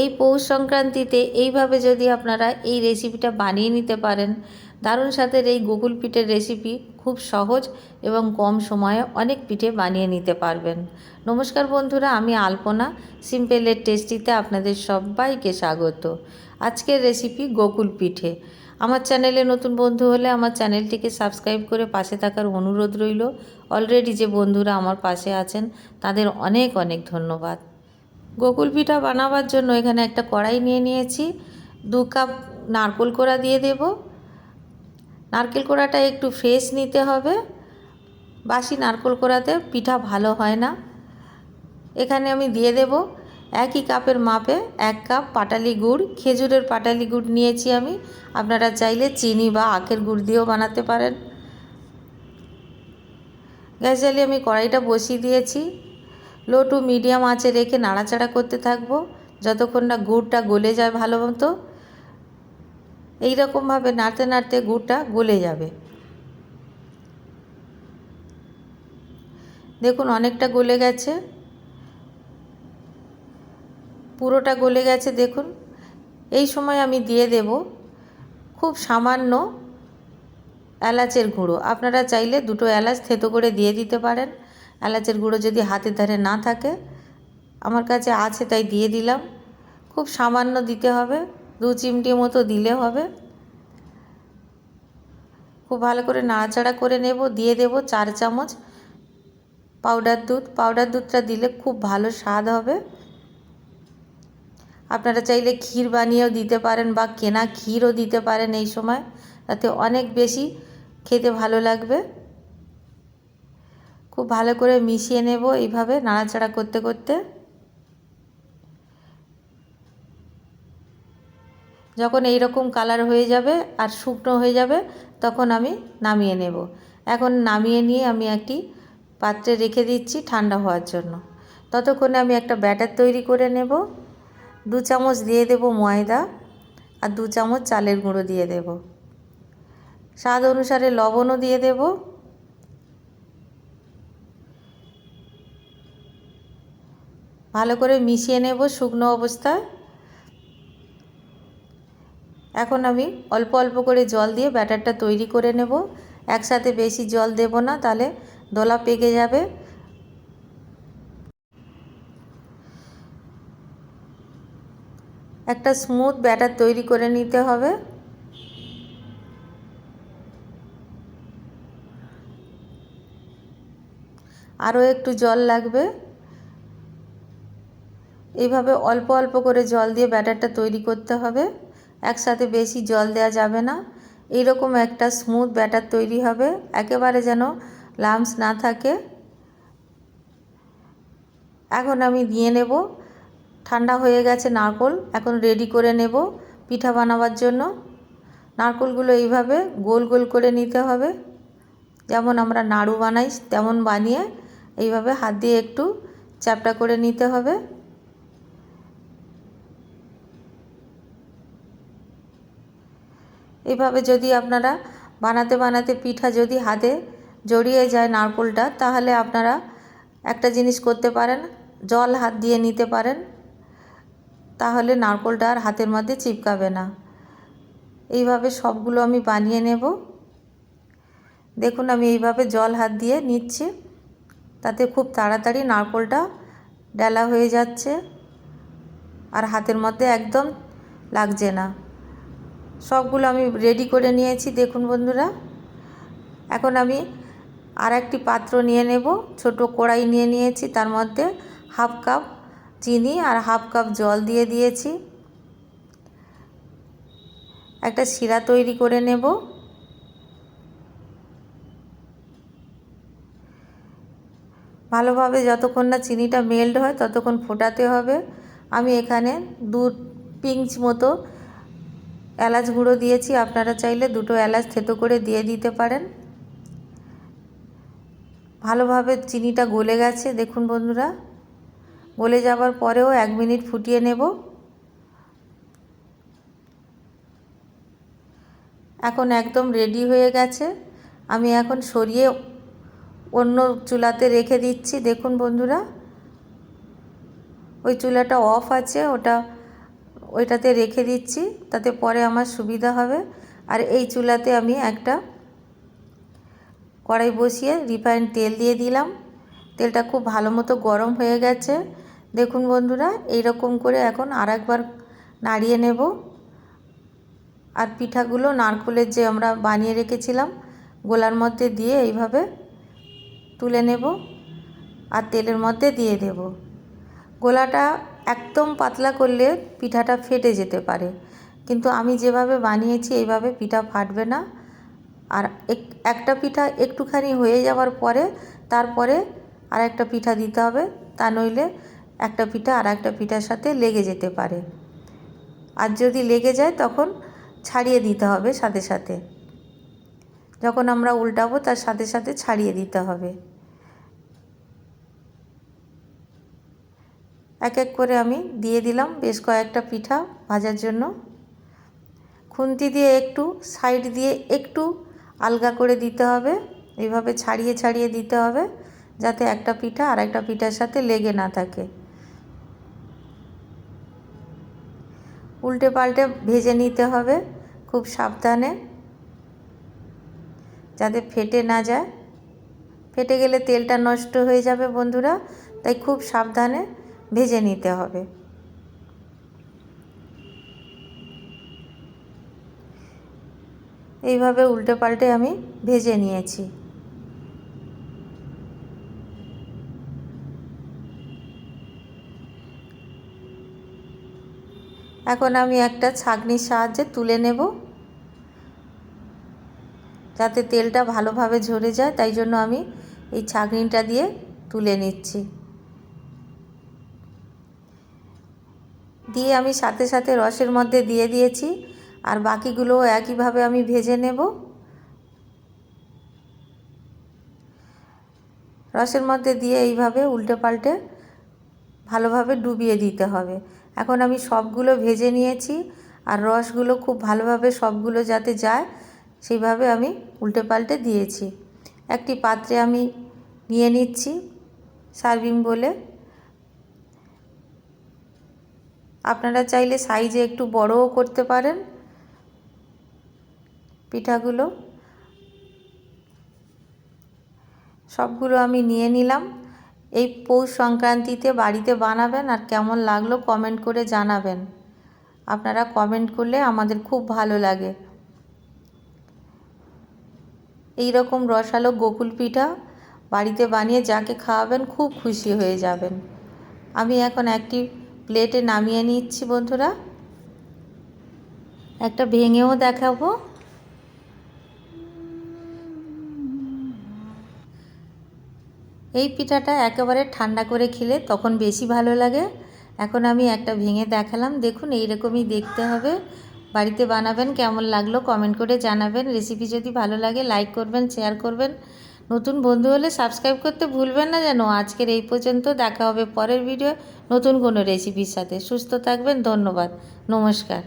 এই পৌষ সংক্রান্তিতে এইভাবে যদি আপনারা এই রেসিপিটা বানিয়ে নিতে পারেন, দারুণ স্বাদের এই গুগল পিঠের রেসিপি খুব সহজ এবং কম সময়ে অনেক পিঠে বানিয়ে নিতে পারবেন। নমস্কার বন্ধুরা, আমি আলপনা। সিম্পেলের টেস্টিতে আপনাদের সবাইকে স্বাগত। আজকের রেসিপি গোকুল পিঠে। আমার চ্যানেলে নতুন বন্ধু হলে আমার চ্যানেলটিকে সাবস্ক্রাইব করে পাশে থাকার অনুরোধ রইল। অলরেডি যে বন্ধুরা আমার পাশে আছেন, তাদের অনেক অনেক ধন্যবাদ। গোকুল পিঠা বানাবার জন্য এখানে একটা কড়াই নিয়ে নিয়েছি। দু কাপ নারকোল কোড়া দিয়ে দেব। নারকেল কোড়াটা একটু ফ্রেশ নিতে হবে। বাসি নারকেল কোড়াতে পিঠা ভালো হয় না। এখানে আমি দিয়ে দেব একই কাপের মাপে এক কাপ পাটালি গুড়। খেজুরের পাটালি গুড় নিয়েছি আমি। আপনারা চাইলে চিনি বা আখের গুড় দিয়েও বানাতে পারেন। গ্যাস জ্বালিয়ে আমি কড়াইটা বসিয়ে দিয়েছি। লো টু মিডিয়াম আঁচে রেখে নাড়াচাড়া করতে থাকব। যতক্ষণ না গুড়টা গলে যায় ভালো মতো। এইরকমভাবে নাড়তে নাড়তে গুড়টা গলে যাবে। দেখুন অনেকটা গলে গেছে। পুরোটা গলে গেছে, দেখুন। এই সময় আমি দিয়ে দেব খুব সামান্য এলাচের গুঁড়ো। আপনারা চাইলে দুটো এলাচ থেতো করে দিয়ে দিতে পারেন। এলাচের গুঁড়ো যদি হাতের ধারে না থাকে, আমার কাছে আছে তাই দিয়ে দিলাম। খুব সামান্য দিতে হবে, দু চিমটি মতো দিলে হবে। খুব ভালো করে নাড়াচাড়া করে নেব, দিয়ে দেব চার চামচ পাউডার দুধ। পাউডার দুধটা দিলে খুব ভালো স্বাদ হবে। আপনারা চাইলে ক্ষীর বানিয়েও দিতে পারেন বা কেনা ক্ষীরও দিতে পারেন এই সময়, তাতে অনেক বেশি খেতে ভালো লাগবে। খুব ভালো করে মিশিয়ে নেব এইভাবে নাড়াচাড়া করতে করতে। যখন এই রকম কালার হয়ে যাবে আর শুকনো হয়ে যাবে, তখন আমি নামিয়ে নেব। এখন নামিয়ে নিয়ে আমি একটি পাত্রে রেখে দিচ্ছি ঠান্ডা হওয়ার জন্য। ততক্ষণে আমি একটা ব্যাটার তৈরি করে নেব। দু চামচ দিয়ে দেব ময়দা আর দু চামচ চালের গুঁড়ো দিয়ে দেব। স্বাদ অনুসারে লবণও দিয়ে দেব। ভালো করে মিশিয়ে নেব শুকনো অবস্থায়। এখন আমি অল্প অল্প করে জল দিয়ে ব্যাটারটা তৈরি করে নেব। একসাথে বেশি জল দেব না, তাহলে দোলা পেকে যাবে। একটা স্মুথ ব্যাটার তৈরি করে নিতে হবে। আরও একটু জল লাগবে। এইভাবে অল্প অল্প করে জল দিয়ে ব্যাটারটা তৈরি করতে হবে। একসাথে বেশি জল দেওয়া যাবে না। এইরকম একটা স্মুথ ব্যাটার তৈরি হবে। একেবারে যেন লামস না থাকে। এখন আমি দিয়ে নেব। ঠান্ডা হয়ে গেছে নারকোল। এখন রেডি করে নেব পিঠা বানাবার জন্য। নারকোলগুলো এইভাবে গোল গোল করে নিতে হবে। যেমন আমরা নাড়ু বানাই, তেমন বানিয়ে এইভাবে হাত দিয়ে একটু চ্যাপটা করে নিতে হবে। এইভাবে যদি আপনারা বানাতে বানাতে পিঠা যদি হাতে জড়িয়ে যায় নারকোলটা, তাহলে আপনারা একটা জিনিস করতে পারেন, জল হাত দিয়ে নিতে পারেন, তাহলে নারকোলটা আর হাতের মধ্যে চিপকাবে না। এইভাবে সবগুলো আমি বানিয়ে নেব। দেখুন, আমি এইভাবে জল হাত দিয়ে নিচ্ছি, তাতে খুব তাড়াতাড়ি নারকোলটা ডেলা হয়ে যাচ্ছে, আর হাতের মধ্যে একদম লাগছে না। সবগুলো আমি রেডি করে নিয়েছি, দেখুন বন্ধুরা। এখন আমি আর একটি পাত্র নিয়ে নেব, ছোট কড়াই নিয়ে নিয়েছি, তার মধ্যে হাফ কাপ চিনি আর হাফ কাপ জল দিয়ে দিয়েছি। একটা শিরা তৈরি করে নেব। ভালোভাবে যতক্ষণ না চিনিটা মেল্ট হয়, ততক্ষণ ফোটাতে হবে। আমি এখানে দু পিঞ্চ মতো এলাচ গুঁড়ো দিয়েছি, আপনারা চাইলে দুটো এলাচ থেতো করে দিয়ে দিতে পারেন। ভালোভাবে চিনিটা গলে গেছে, দেখুন বন্ধুরা। গলে যাবার পরেও এক মিনিট ফুটিয়ে নেব। এখন একদম রেডি হয়ে গেছে। আমি এখন সরিয়ে অন্য চুলাতে রেখে দিচ্ছি, দেখুন বন্ধুরা। ওই চুলাটা অফ আছে, ওটা ওইটাতে রেখে দিচ্ছি, তাতে পরে আমার সুবিধা হবে। আর এই চুলাতে আমি একটা কড়াই বসিয়ে রিফাইন তেল দিয়ে দিলাম। তেলটা খুব ভালো মতো গরম হয়ে গেছে। দেখুন বন্ধুরা এই রকম করে এখন আর একবার নাড়িয়ে নেব। আর পিঠাগুলো নারকোলের যে আমরা বানিয়ে রেখেছিলাম, গোলার মধ্যে দিয়ে এইভাবে তুলে নেব। আর তেলের মধ্যে দিয়ে দেব। গোলাটা একদম পাতলা করলে পিঠাটা ফেটে যেতে পারে। কিন্তু আমি যেভাবে বানিয়েছি, এইভাবে পিঠা ফাটবে না। আর একটা পিঠা একটুখানি হয়ে যাওয়ার পরে, তারপরে আর একটা পিঠা দিতে হবে। তা নইলে একটা পিঠা আর একটা পিঠার সাথে লেগে যেতে পারে। আর যদি লেগে যায়, তখন ছাড়িয়ে দিতে হবে সাথে সাথে। যখন আমরা উল্টাবো, তার সাথে সাথে ছাড়িয়ে দিতে হবে। এক এক করে আমি দিয়ে দিলাম বেশ কয়েকটা পিঠা ভাজার জন্য। খুন্তি দিয়ে একটু, সাইড দিয়ে একটু আলগা করে দিতে হবে। এইভাবে ছাড়িয়ে ছাড়িয়ে দিতে হবে যাতে একটা পিঠা আর একটা পিঠার সাথে লেগে না থাকে। উল্টে পাল্টে ভেজে নিতে হবে খুব সাবধানে যাতে ফেটে না যায়। ফেটে গেলে তেলটা নষ্ট হয়ে যাবে বন্ধুরা, তাই খুব সাবধানে ভেজে নিতে হবে। এইভাবে উল্টে পাল্টে আমি ভেজে নিয়েছি। এখন আমি একটা ছাঁকনির সাহায্যে তুলে নেব, যাতে তেলটা ভালোভাবে ঝরে যায়, তাই জন্য আমি এই ছাঁকনিটা দিয়ে তুলে নিচ্ছি। দিয়ে আমি সাথে সাথে রসের মধ্যে দিয়ে দিয়েছি। আর বাকিগুলোও একইভাবে আমি ভেজে নেব। রসের মধ্যে দিয়ে এইভাবে উল্টে পাল্টে ভালোভাবে ডুবিয়ে দিতে হবে। এখন আমি সবগুলো ভেজে নিয়েছি আর রসগুলো খুব ভালোভাবে সবগুলো যাতে যায়, সেইভাবে আমি উল্টে পাল্টে দিয়েছি। একটি পাত্রে আমি নিয়ে নিচ্ছি সার্ভিং বলে। আপনারা চাইলে সাইজে একটু বড়ও করতে পারেন। পিঠাগুলো। সবগুলো আমি নিয়ে নিলাম। এই পৌষ সংক্রান্তিতে বাড়িতে বানাবেন আর কেমন লাগল কমেন্ট করে জানাবেন। আপনারা কমেন্ট করলে আমাদের খুব ভালো লাগে। এই রকম রসালো গোকুল পিঠা বাড়িতে বানিয়ে যাকে খাওয়াবেন খুব খুশি হয়ে যাবেন। আমি এখন একটি প্লেটে নামিয়ে নিচ্ছি বন্ধুরা। একটা ভেঙেও দেখাবো। এই পিঠাটা একেবারে ঠান্ডা করে খেলে তখন বেশি ভালো লাগে। এখন আমি একটা ভেঙে দেখালাম। দেখুন, এইরকমই দেখতে হবে। বাড়িতে বানাবেন, কেমন লাগল কমেন্ট করে জানাবেন। রেসিপি যদি ভালো লাগে, লাইক করবেন, শেয়ার করবেন। নতুন বন্ধু হলে সাবস্ক্রাইব করতে ভুলবেন না যেন। আজকের এই পর্যন্ত, দেখা হবে পরের ভিডিও নতুন কোনো রেসিপির সাথে। সুস্থ থাকবেন, ধন্যবাদ। নমস্কার।